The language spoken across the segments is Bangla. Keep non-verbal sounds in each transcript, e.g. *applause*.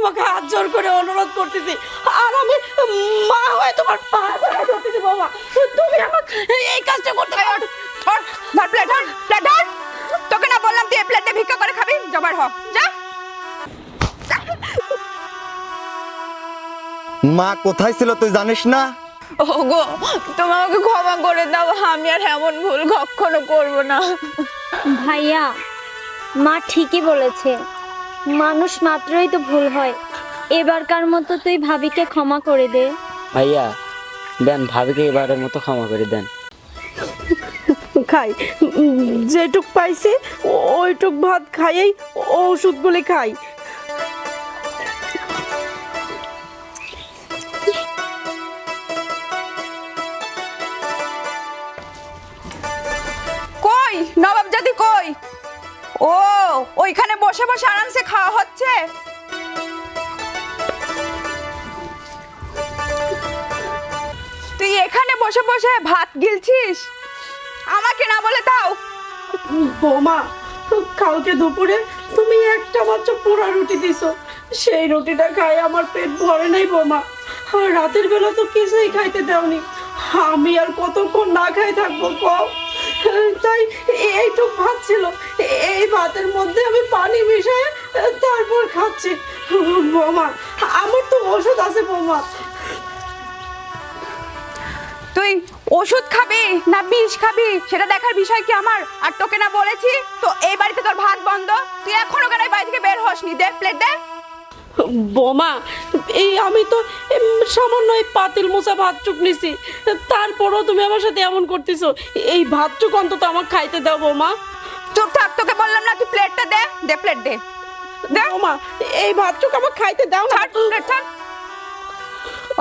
তোমাকে হাত জোর করে অনুরোধ করতেছি। আর আমি মা হয়ে তোমার পা ধরে করতেছি বৌমা। তুমি আমার এই কাজটা করতে পারো ধর ধর প্লেট ধর প্লেট ধর। তোকে না বললাম তুই এই প্লেটে ভিক্ষা করে খাবি? জবার হ যা। মা কোথায় ছিল তুই জানিস না? ওগো তুমি আমাকে ক্ষমা করে দাও আমি আর এমন ভুল কখনো করব না। ভাইয়া মা ঠিকই বলেছে। মানুষ মাত্রই তো ভুল হয়। এবারকার মতো তুই ভাবিকে ক্ষমা করে দে। ভাইয়া দেন ভাবিকে এবারের মতো ক্ষমা করে দেন। খাই যেটুক পাইছি ওইটুক ভাত খাইয়েই ওষুধগুলি খাই। বসে বসে আরামসে খাওয়া হচ্ছে? তুই এখানে বসে বসে ভাত গিলছিস? আমাকে না বলে তাও বৌমা, কালকে দুপুরে তুমি একটা মাত্র পোড়া রুটি দিছো। সেই রুটিটা খাই আমার পেট ভরে নাই বৌমা। রাতের বেলা তো কিছুই খাইতে দাওনি। আমি আর কতক্ষণ না খাই থাকব কম তাই এইটুক ভাত ছিল এই ভাতের মধ্যে আমি পানি মিশিয়ে তারপর খাচ্ছি। বৌমা আমার তো ওষুধ আছে বৌমা। তুই ওষুধ খাবি না বিষ খাবি সেটা দেখার বিষয় কি আমার? আর তোকে না বলেছি তো এই বাড়িতে তোর ভাত বন্ধ? তুই এখনও কেন বাড়ি থেকে বের হসনি? দে প্লেট দে। বোমা এই আমি তো সামান্য এই পাতিল মোছা ভাতটুক নিছি। তারপরও তুমি আমার সাথে এমন করতেছো। এই ভাতটুক অন্তত আমার খাইতে দাও বোমা। চুপ থাক তোকে বললাম না তুই প্লেটটা দে দে প্লেট দে। দে। বোমা এই ভাতটুক আমার খাইতে দাও না।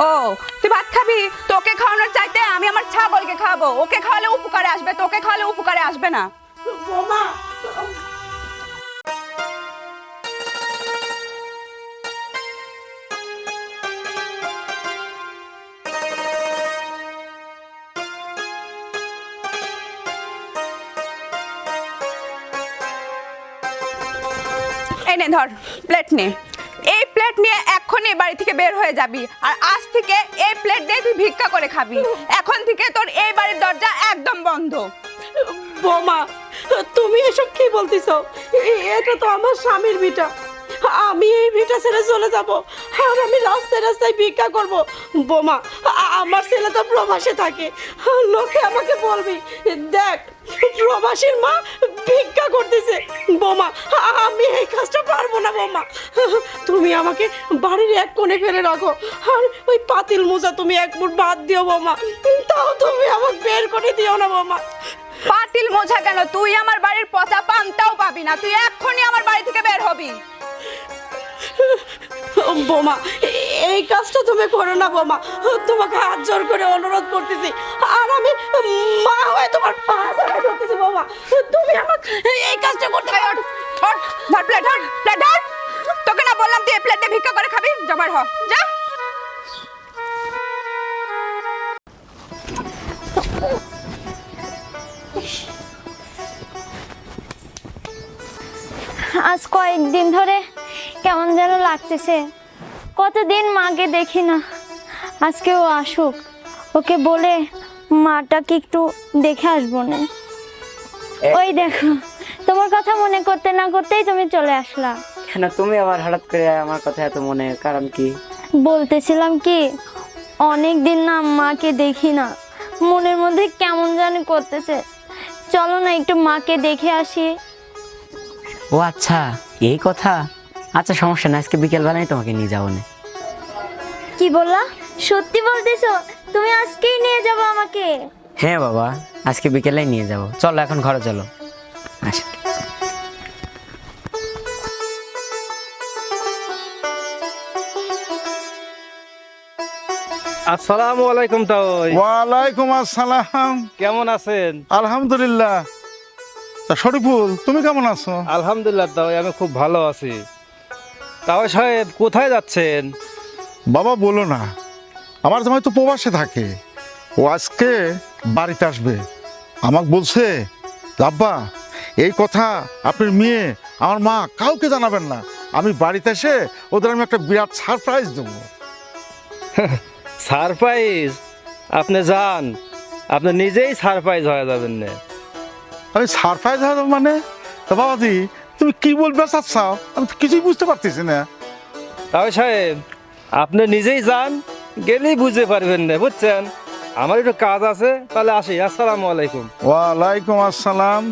ও তুই ভাত খাবি? তোকে খাওয়ানোর চাইতে আমি আমার ছাগলকে খাওয়াবো। ওকে খাওয়ালে উপকারে আসবে তোকে খাওয়ালে উপকারে আসবে না। বোমা ধর প্লেট নে। এই প্লেট নিয়ে এক্ষুনি বাড়ি থেকে বের হয়ে যাবি আর আজ থেকে এই প্লেট দিয়ে তুই ভিক্ষা করে খাবি। এখন থেকে তোর এই বাড়ির দরজা একদম বন্ধ। বোমা, তুমি এসব কি বলতেছো? এটা তো আমার স্বামীর ভিটা। আমি এই ভিটা ছেড়ে চলে যাব আর আমি রাস্তায় রাস্তায় ভিক্ষা করব। বোমা আমার ছেলে তো প্রবাসে থাকে। লোকে আমাকে বলবি, দেখ, প্রবাসীর মা ভিক্ষা করতেছে। বোমা আমি এই কাজটা পারব না, বোমা। তুমি আমাকে বাড়ির এক কোণে ফেলে রাখো। আর ওই পাতিল মোজা তুমি এক মুঠ বাদ দিও, বোমা। তাও তুমি আমাকে বের করে দিও না, বোমা। পাতিল মোজা কেন? তুই আমার বাড়ির পচা পান্তাও পাবি না। তুই এক্ষুনি আমার বাড়ি থেকে বের হবি। বোমা এই কাজটা তুমি করো না বোমা। তোমাকে হাত জোর করে অনুরোধ করতেছি। আর আমি মা হয়ে তোমার পা ধরে করতেছি বোমা। তুমি আমাকে এই কাজটা করতে ওঠ, ওঠ, ধর প্লেট ধর প্লেট ধর। তোকে না বললাম তুই প্লেটে ভিক্ষা করে খাবি? জবার হ যা। আজ কয়েকদিন ধরে কেমন যেন লাগতেছে। কতদিন মাকে দেখি না। আজকে ও আসুক। ওকে বলে মাটাকে একটু দেখে আসব না। ওই দেখো তোমার কথা মনে করতে না করতেই তুমি চলে আসলা। কেন তুমি আবার হঠাৎ করে আমার কথা এত মনে কারণ কি? বলতেছিলাম কি অনেক দিন না মাকে দেখি না। মনের মধ্যে কেমন জানি করতেছে। চলো না একটু মাকে দেখে আসি। ও আচ্ছা এই কথা? আচ্ছা সমস্যা না আজকে বিকেলবেলায় তোমাকে নিয়ে যাব না। কি বললা? সত্যি বলতেছো? তুমি আজকেই নিয়ে যাব আমাকে? হ্যাঁ বাবা আজকে বিকেলেই নিয়ে যাব। চলো এখন ঘরে চলো। আচ্ছা আসসালামু আলাইকুম তাওই। ওয়ালাইকুম আসসালাম। কেমন আছেন? আলহামদুলিল্লাহ। তা শরীফুল তুমি কেমন আছো? আলহামদুলিল্লাহ তাওই আমি খুব ভালো আছি। তাও সাহেব কোথায় যাচ্ছেন? বাবা বলো না। আমার জামাই তো প্রবাসে থাকে। ও আজকে বাড়িতে আসবে। আমাকে বলছে আব্বা এই কথা আপনার মেয়ে আমার মা কাউকে জানাবেন না। আমি বাড়িতে এসে ওদের আমি একটা বিরাট সারপ্রাইজ দেবো। *laughs* সারপ্রাইজ আপনি যান। আপনি নিজেই সারপ্রাইজ হয়ে যাবেন না। আমি সারপ্রাইজ হবে মানে? তা বাবাজি তুমি কি বলবে চাচ্ছাও আমি তো কিছুই বুঝতে পারতেছি না। তাও সাহেব আপনি নিজেই যান গেলেই বুঝতে পারবেন না বুঝছেন? আমার একটু কাজ আছে তাহলে আসি। আসসালামু আলাইকুম। ওয়ালাইকুম আসসালাম।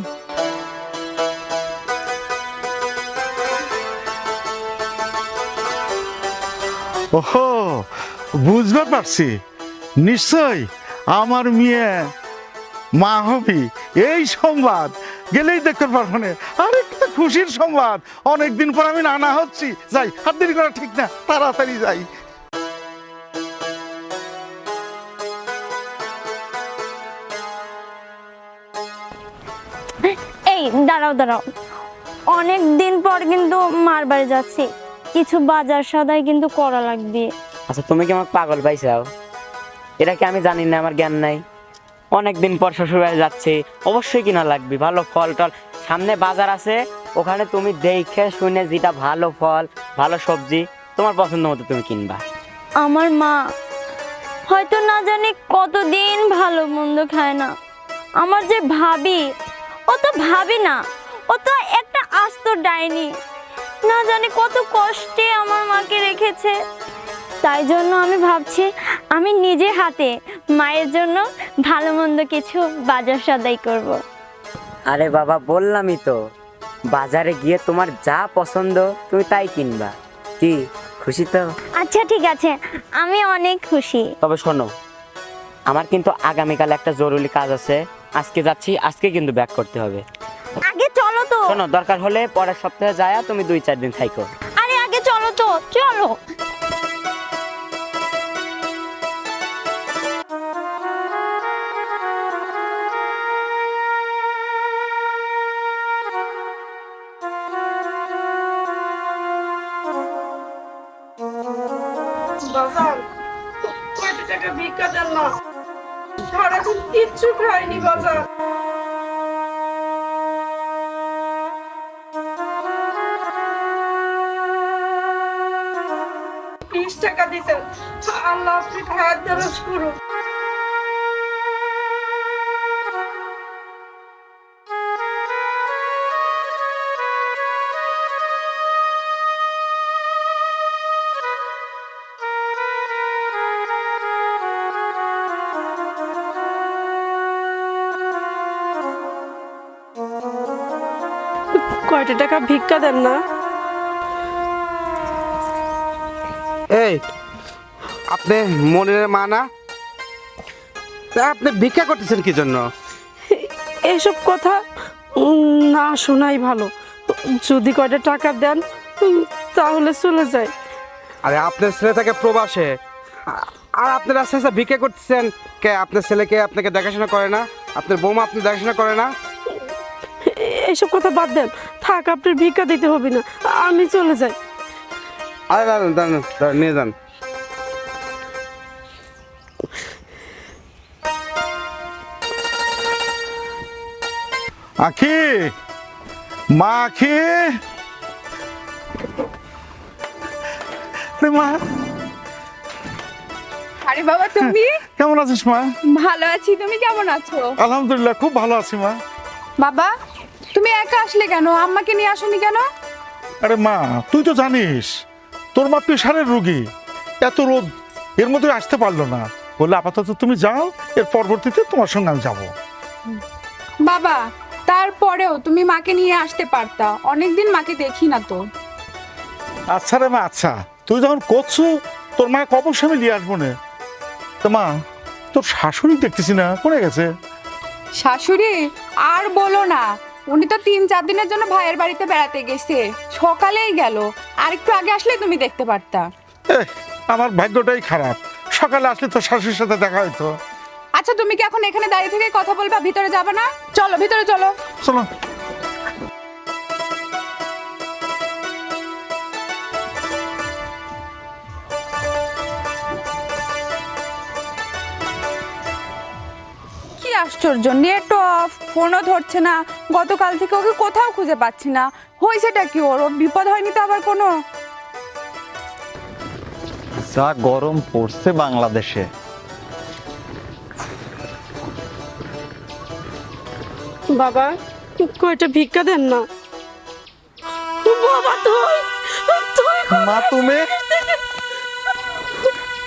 ওহো বুঝতে পারছি। নিশ্চয় আমার মেয়ে মা হবি এই সংবাদ গেলেই দেখতে পারব না। আরে তো খুশির সংবাদ। অনেকদিন পর আমি নানা হচ্ছি। যাই আর দেরি করা ঠিক না। তাড়াতাড়ি যাই। এই দাঁড়াও দাঁড়াও। অনেক দিন পর কিন্তু মার বাড়ি যাচ্ছি। কিছু বাজার সদাই কিন্তু করা লাগবে। আচ্ছা তুমি কি আমার পাগল পাইছাও? এটা কি আমি জানি না আমার জ্ঞান নাই। অনেক দিন পর শ্বশুর বাড়ি যাচ্ছি। অবশ্যই কিনা লাগবে, ভালো ফল টল। সামনে বাজার আছে, ওখানে তুমি দেখে শুনে যেটা ভালো ফল, ভালো সবজি, তোমার পছন্দ মতো তুমি কিনবা। আমার মা হয়তো না জানি কতদিন ভালো মন্দ খায় না। আমার যে ভাবি, ও তো ভাবি না, ও তো একটা আস্ত ডাইনি। না জানি কত কষ্টে আমার মাকে রেখেছে। তাই জন্য আমি ভাবছি, আমি নিজে হাতে মায়ের জন্য ভালো মন্দ কিছু বাজার সদাই করব। আরে বাবা বললামই তো। বাজারে গিয়ে তোমার যা পছন্দ তুমি তাই কিনবা। কি খুশি তো? আচ্ছা ঠিক আছে। আমি অনেক খুশি। তবে শোনো আমার কিন্তু আগামীকাল একটা জরুরি কাজ আছে। আজকে যাচ্ছি আজকে কিন্তু ব্যাক করতে হবে। আগে চলো তো। শোনো দরকার হলে পরের সপ্তাহে যায় তুমি দুই চার দিন থাইকো। আরে আগে চলো তো চলো। কিচ্ছু খাইনি বাজার বিশ টাকা দিছেন আল্লাহ আপনি খায়ের দরজ করুন। কয়টা টাকা ভিক্ষা দেন না। এই আপনি মনের মা না? তা আপনি ভিক্ষা করতেছেন কি জন্য? এইসব কথা উম, না শোনাই ভালো। যদি কয়টা টাকা দেন উম, তাহলে চলে যায়। আরে আপনার ছেলে থাকে প্রবাসে। আ- আর আপনার আস্তে আস্তে ভিক্ষা করতেছেন কে? আপনার ছেলেকে আপনাকে দেখাশোনা করে না? আপনার বৌমা আপনি দেখাশোনা করে না? এইসব কথা বাদ দেন। থাক আপনার ভিক্ষা দিতে হবে না। আমি চলে যাই। আরে দাঁড়ান দাঁড়ান দাঁড়ান, নিয়ে যান। আখি মা আখি। মা। আরে বাবা তুমি? কেমন আছিস মা? ভালো আছি তুমি কেমন আছো? আলহামদুলিল্লাহ খুব ভালো আছি মা। বাবা একা আসলে কেন? আম্মাকে নিয়ে আসোনি কেন? আরে মা তুই তো জানিস তোর মা প্রেশারের রুগী। এত রোদ এর মধ্যে আসতে পারল না। বলে আপাতত তুমি যাও এর পরবর্তীতে তোমার সঙ্গে আমি যাব। বাবা তারপরেও তুমি মাকে নিয়ে আসতে পারতা। অনেকদিন মাকে দেখি না তো। আচ্ছা রে মা আচ্ছা। তুই যখন করছ তোর মা অবশ্যই আমি নিয়ে আসব না। তো মা তোর শাশুড়ি দেখতেছি না কোনে গেছে? শাশুড়ি আর বলো না। উনি তো তিন চার দিনের জন্য ভাইয়ের বাড়িতে বেড়াতে গেছে। সকালেই গেল। আর একটু আগে আসলে তুমি দেখতে পারতা। আমার ভাগ্যটাই খারাপ। সকালে আসলে তোর শাশুড়ির সাথে দেখা হইতো। আচ্ছা তুমি কি এখন এখানে দাঁড়িয়ে থেকে কথা বলবা? ভিতরে যাবে না? চলো ভিতরে চলো। চলো। কি আশ্চর্য নেট ফোনও ধরছে না। গতকাল থেকে ওকে কোথাও খুঁজে পাচ্ছি না। হয়েছেটা কি ওর? ওর বিপদ হয়নি তো আবার কোনো? যা গরম পড়ছে বাংলাদেশে। বাবা কয়টা ভিক্ষা দেন না? বাবা তুই তুই মা তুমি?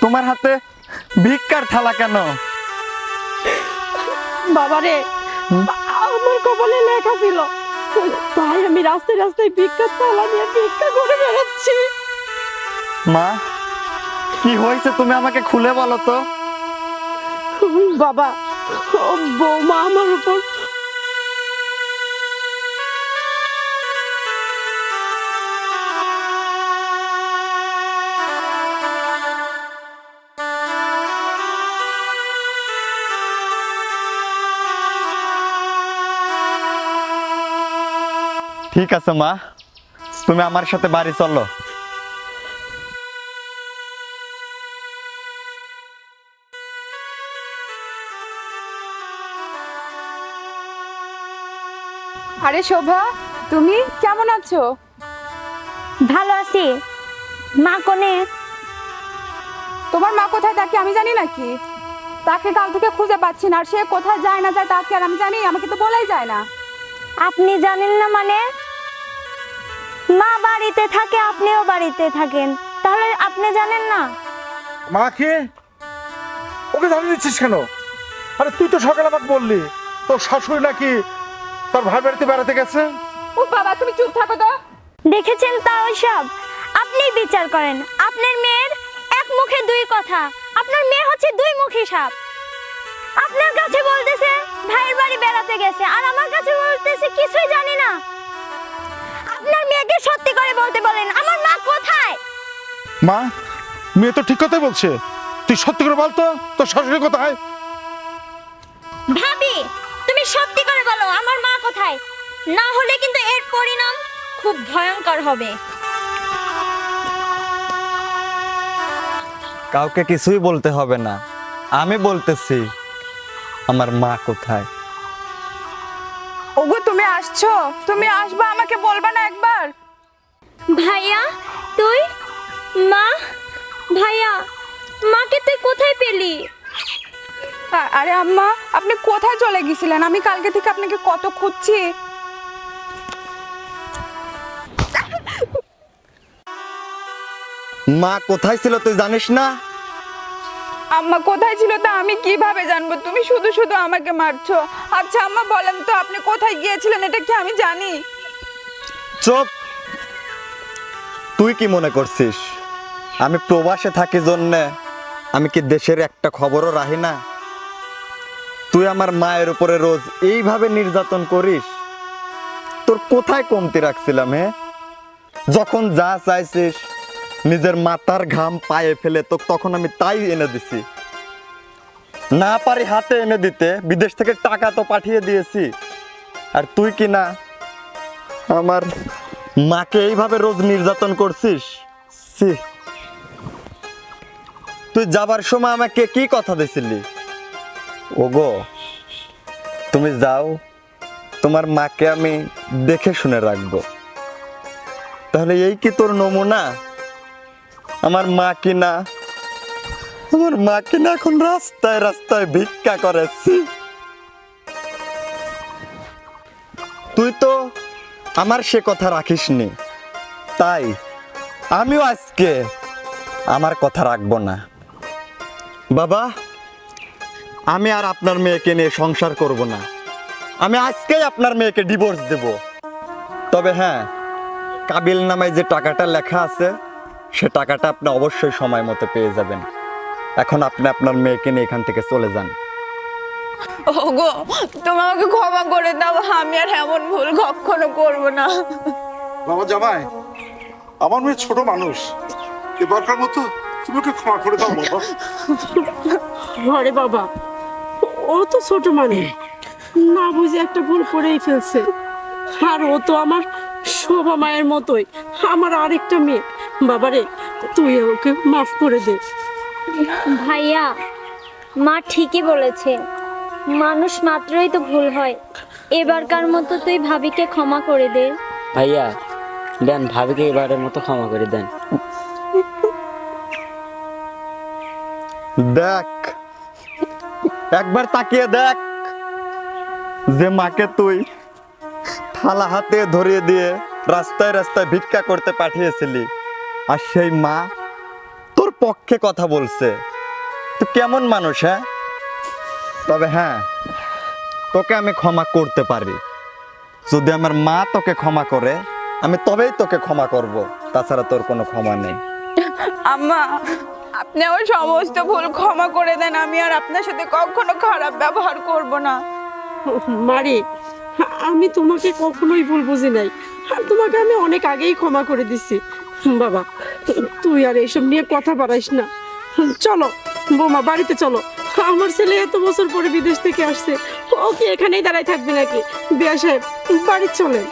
তোমার হাতে ভিক্ষার থালা কেন? বাবা রে আমার কপালে লেখা ছিল। তাই আমি রাস্তায় রাস্তায় ভিক্ষা তালা নিয়ে ভিক্ষা করে বেড়াচ্ছি। মা কি হয়েছে তুমি আমাকে খুলে বলো তো? বাবা ও বৌমা আমার উপর ঠিক আছে মা। তুমি আমার সাথে বাড়ি চলো। আরে শোভা তুমি কেমন আছো? ভালো আছি। মা কোনে? তোমার মা কোথায় তাকে আমি জানি নাকি? তাকে কাল থেকে খুঁজে পাচ্ছি না আর সে কোথায় যায় না যায় তাকে আর আমি জানি আমাকে তো বলাই যায় না। আপনি জানেন না মানে? মা বাড়িতে থাকে আপনিও বাড়িতে থাকেন। তাহলে আপনি জানেন না? মা কে? ওকে জানিয়ে দিচ্ছিস কেন? আরে তুই তো সকালে আমাকে বললি তোর শাশুড়ি নাকি তোর ভাই বাড়িতে বেড়াতে গেছে? ও বাবা তুমি চুপ থাকো তো। দেখেছেন তাও সব? আপনি বিচার করেন আপনার মেয়ের এক মুখে দুই কথা। আপনার মেয়ে হচ্ছে দুই মুখী সাপ। আপনার কাছে বলতেছে ভাইয়ের বাড়ি বেড়াতে গেছে আর আমার কাছে বলতেছে কিছুই জানি না। আপনার মেয়েকে সত্যি করে বলতে বলেন আমার মা কোথায়? মা মেয়ে তো ঠিক কথাই বলছে। তুই সত্যি করে বলতো তোর শাশুড়ি কোথায়? ভাবি তুমি সত্যি করে বলো আমার মা কোথায়? না হলে কিন্তু এর পরিণাম খুব ভয়ঙ্কর হবে। কাউকে কিছুই বলতে হবে না। আমি বলতেছি আমার মা কোথায়? তুমি আসছো? তুমি আসবা আমাকে বলবা না একবার? ভাইয়া তুই? মা? ভাইয়া মাকে তুই কোথায় পেলি? আ- আরে আম্মা আপনি কোথায় চলে গেছিলেন? আমি কালকে থেকে আপনাকে কত খুঁজছি। মা কোথায় ছিল তুই জানিস না? আম্মা কোথায় ছিল তা আমি কীভাবে জানব? তুমি শুধু শুধু আমাকে মারছো। আচ্ছা আম্মা বলেন তো, আপনি কোথায় গিয়েছিলেন? এটা কি আমি জানি? চুপ। তুই কি মনে করছিস? আমি প্রবাসে থাকি জন্যে, আমি কি দেশের একটা খবরও রাখি না? তুই আমার মায়ের উপরে রোজ এইভাবে নির্যাতন করিস? তোর কোথায় কমতি রাখছিলাম, হে? যখন যা চাইছিস নিজের মাথার ঘাম পায়ে ফেলে তো তখন আমি তাই এনে দিছি। না পারি হাতে এনে দিতে, বিদেশ থেকে টাকা তো পাঠিয়ে দিয়েছি। আর তুই কি না আমার মাকে এইভাবে রোজ নির্যাতন করছিস? ছি। তুই যাবার সময় আমাকে কি কথা দিছিলি? ওগো, তুমি যাও, তোমার মাকে আমি দেখে শুনে রাখব। তাহলে এই কি তোর নমুনা? আমার মা কিনা? আমার মা কিনা এখন রাস্তায় রাস্তায় ভিক্ষা করেছি। তুই তো আমার সে কথা রাখিসনি। তাই আমিও আজকে আমার কথা রাখব না। বাবা, আমি আর আপনার মেয়েকে নিয়ে সংসার করব না। আমি আজকেই আপনার মেয়েকে ডিভোর্স দেব। তবে হ্যাঁ কাবিল নামায় যে টাকাটা লেখা আছে সে টাকাটা আপনি অবশ্যই সময় মতো পেয়ে যাবেন। এখন আপনি আপনার মেয়েকে নিয়ে এখান থেকে চলে যান। ওগো তুমি আমাকে ক্ষমা করে দাও আমি আর এমন ভুল কখনো করব না। বাবা জামাই আমার মেয়ে ছোট মানুষ। এবারকার মতো তুমি ওকে ক্ষমা করে দাও বাবা। ঘরে বাবা ও তো ছোট মানুষ। না বুঝে একটা ভুল করেই ফেলছে। আর ও তো আমার শোভা মায়ের মতোই আমার আরেকটা মেয়ে। বাবারে তুই ওকে মাফ করে দে। ভাইয়া মা ঠিকই বলেছে। মানুষ মাত্রই তো ভুল হয়। এবারকার মতো তুই ভাবিকে ক্ষমা করে দে। ভাইয়া দেন ভাবিকে এবারের মতো ক্ষমা করে দেন। দেখ একবার তাকিয়ে দেখ যে মাকে তুই থালা হাতে ধরিয়ে দিয়ে রাস্তায় রাস্তায় ভিক্ষা করতে পাঠিয়েছিলি। আর সেই মা তোর পক্ষে কথা বলছে। তুই কেমন মানুষ হ্যাঁ? তবে হ্যাঁ তোকে আমি ক্ষমা করতে পারি। যদি আমার মা তোকে ক্ষমা করে আমি তবেই তোকে ক্ষমা করব। তাছাড়া তোর কোনো ক্ষমা নেই। আম্মা আপনি আমার সমস্ত ভুল ক্ষমা করে দেন। আমি আর আপনার সাথে কখনো খারাপ ব্যবহার করব না। মারি আমি তোমাকে কখনোই ভুল বুঝি নাই। আর তোমাকে আমি অনেক আগেই ক্ষমা করে দিছি। বাবা, তুই আর এইসব নিয়ে কথা বাড়াইস না। চলো, বোমা, বাড়িতে চলো। আমার ছেলে এত বছর পরে বিদেশ থেকে আসছে। ওকে এখানেই দাঁড়ায় থাকবে নাকি? বিয়া সাহেব, বাড়ি চলেন।